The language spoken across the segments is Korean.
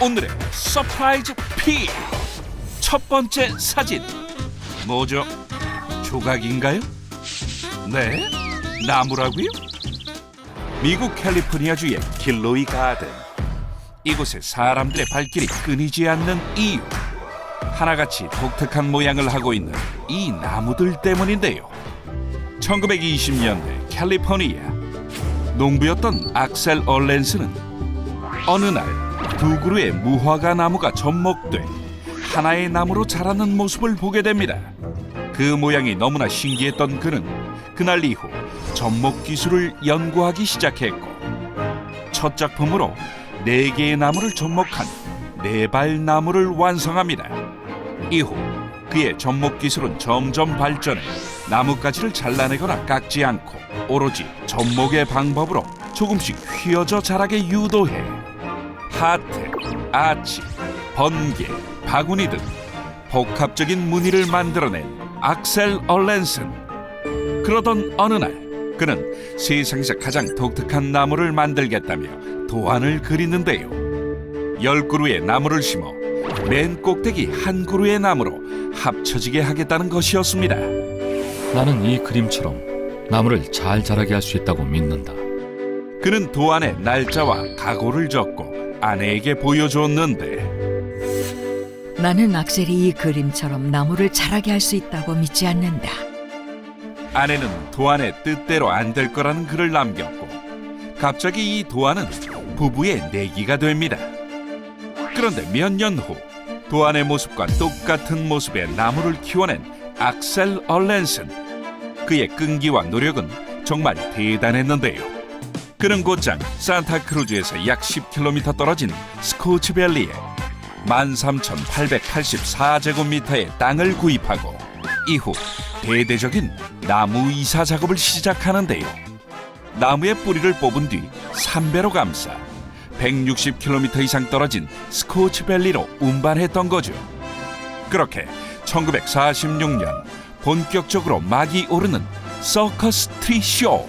오늘의 서프라이즈 픽! 첫 번째 사진. 뭐죠? 조각인가요? 네? 나무라고요? 미국 캘리포니아주의 길로이 가든. 이곳에 사람들의 발길이 끊이지 않는 이유. 하나같이 독특한 모양을 하고 있는 이 나무들 때문인데요. 1920년대 캘리포니아 농부였던 악셀 얼렌스는 어느 날 두 그루의 무화과 나무가 접목돼 하나의 나무로 자라는 모습을 보게 됩니다. 그 모양이 너무나 신기했던 그는 그날 이후 접목 기술을 연구하기 시작했고 첫 작품으로 네 개의 나무를 접목한 네발 나무를 완성합니다. 이후 그의 접목 기술은 점점 발전해 나뭇가지를 잘라내거나 깎지 않고 오로지 접목의 방법으로 조금씩 휘어져 자라게 유도해 하트, 아치, 번개, 바구니 등 복합적인 무늬를 만들어낸 악셀 얼렌슨. 그러던 어느 날 그는 세상에서 가장 독특한 나무를 만들겠다며 도안을 그리는데요. 열 그루의 나무를 심어 맨 꼭대기 한 그루의 나무로 합쳐지게 하겠다는 것이었습니다. 나는 이 그림처럼 나무를 잘 자라게 할 수 있다고 믿는다. 그는 도안에 날짜와 각오를 적고 아내에게 보여줬는데 나는 악셀이 이 그림처럼 나무를 자라게 할 수 있다고 믿지 않는다. 아내는 도안의 뜻대로 안 될 거라는 글을 남겼고 갑자기 이 도안은 부부의 내기가 됩니다. 그런데 몇 년 후 도안의 모습과 똑같은 모습의 나무를 키워낸 악셀 얼렌슨 그의 끈기와 노력은 정말 대단했는데요. 그는 곧장 산타크루즈에서 약 10km 떨어진 스코츠밸리에 13,884제곱미터의 땅을 구입하고 이후 대대적인 나무 이사 작업을 시작하는데요. 나무의 뿌리를 뽑은 뒤 삼배로 감싸 160km 이상 떨어진 스코츠밸리로 운반했던 거죠. 그렇게 1946년 본격적으로 막이 오르는 서커스 트리 쇼.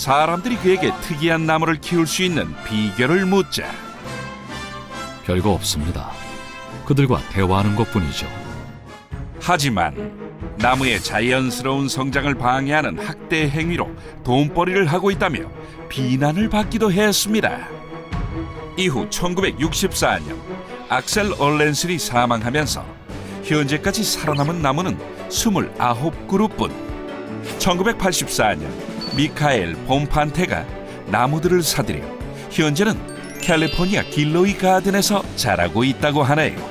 사람들이 그에게 특이한 나무를 키울 수 있는 비결을 묻자 별거 없습니다. 그들과 대화하는 것뿐이죠. 하지만 나무의 자연스러운 성장을 방해하는 학대 행위로 돈벌이를 하고 있다며 비난을 받기도 했습니다. 이후 1964년 악셀 얼렌슨이 사망하면서 현재까지 살아남은 나무는 29그룹뿐. 1984년 미카엘 봄판테가 나무들을 사들여 현재는 캘리포니아 길로이 가든에서 자라고 있다고 하네요.